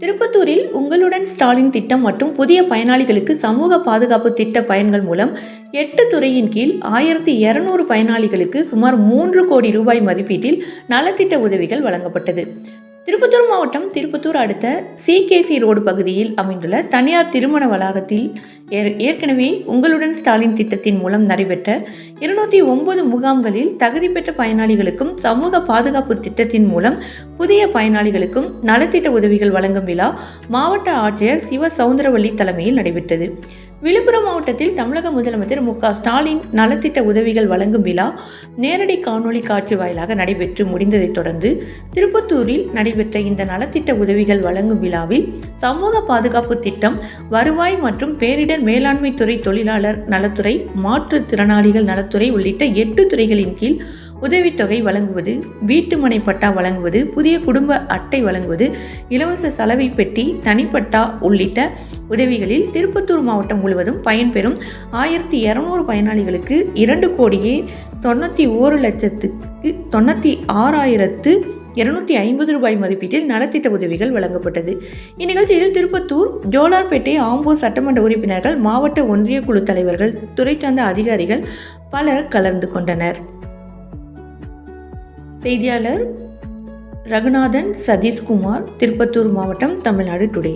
திருப்பத்தூரில் உங்களுடன் ஸ்டாலின் திட்டம் மற்றும் புதிய பயனாளிகளுக்கு சமூக பாதுகாப்பு திட்ட பயன்கள் மூலம் எட்டு துறையின் கீழ் ஆயிரத்தி இருநூறு பயனாளிகளுக்கு சுமார் மூன்று கோடி ரூபாய் மதிப்பீட்டில் நலத்திட்ட உதவிகள் வழங்கப்பட்டது. திருப்பத்தூர் மாவட்டம் திருப்பத்தூர் அடுத்த சிகேசி ரோடு பகுதியில் அமைந்துள்ள தனியார் திருமண வளாகத்தில் ஏற்கனவே உங்களுடன் ஸ்டாலின் திட்டத்தின் மூலம் நடைபெற்ற இருநூற்றி ஒன்பது முகாம்களில் தகுதி பெற்ற பயனாளிகளுக்கும் சமூக பாதுகாப்பு திட்டத்தின் மூலம் புதிய பயனாளிகளுக்கும் நலத்திட்ட உதவிகள் வழங்கும் விழா மாவட்ட ஆட்சியர் சிவ சவுந்தரவல்லி தலைமையில் நடைபெற்றது. விழுப்புரம் மாவட்டத்தில் தமிழக முதலமைச்சர் மு ஸ்டாலின் நலத்திட்ட உதவிகள் வழங்கும் விழா நேரடி காணொளி காட்சி வாயிலாக நடைபெற்று முடிந்ததைத் தொடர்ந்து திருப்பத்தூரில் நடைபெற்ற இந்த நலத்திட்ட உதவிகள் வழங்கும் விழாவில் சமூக பாதுகாப்பு திட்டம் வருவாய் மற்றும் பேரிடர் மேலாண்மை துறை தொழிலாளர் நலத்துறை மாற்றுத்திறனாளிகள் நலத்துறை உள்ளிட்ட எட்டு துறைகளின் கீழ் உதவித்தொகை வழங்குவது வீட்டுமனை பட்டா வழங்குவது புதிய குடும்ப அட்டை வழங்குவது இலவச சலவை பெட்டி தனிப்பட்டா உள்ளிட்ட உதவிகளில் திருப்பத்தூர் மாவட்டம் முழுவதும் பயன்பெறும் ஆயிரத்தி இரநூறு பயனாளிகளுக்கு இரண்டு கோடியே தொண்ணூற்றி ஓரு லட்சத்துக்கு தொண்ணூற்றி ஆறாயிரத்து இருநூத்தி ஐம்பது ரூபாய் மதிப்பீட்டில் நலத்திட்ட உதவிகள் வழங்கப்பட்டது. இந்நிகழ்ச்சியில் திருப்பத்தூர் ஜோலார்பேட்டை ஆம்பூர் சட்டமன்ற உறுப்பினர்கள் மாவட்ட ஒன்றிய குழு தலைவர்கள் துறை சார்ந்த அதிகாரிகள் பலர் கலந்து கொண்டனர். செய்தியாளர் ரகுநாதன் சதீஷ்குமார் திருப்பத்தூர் மாவட்டம் தமிழ்நாடு டுடே.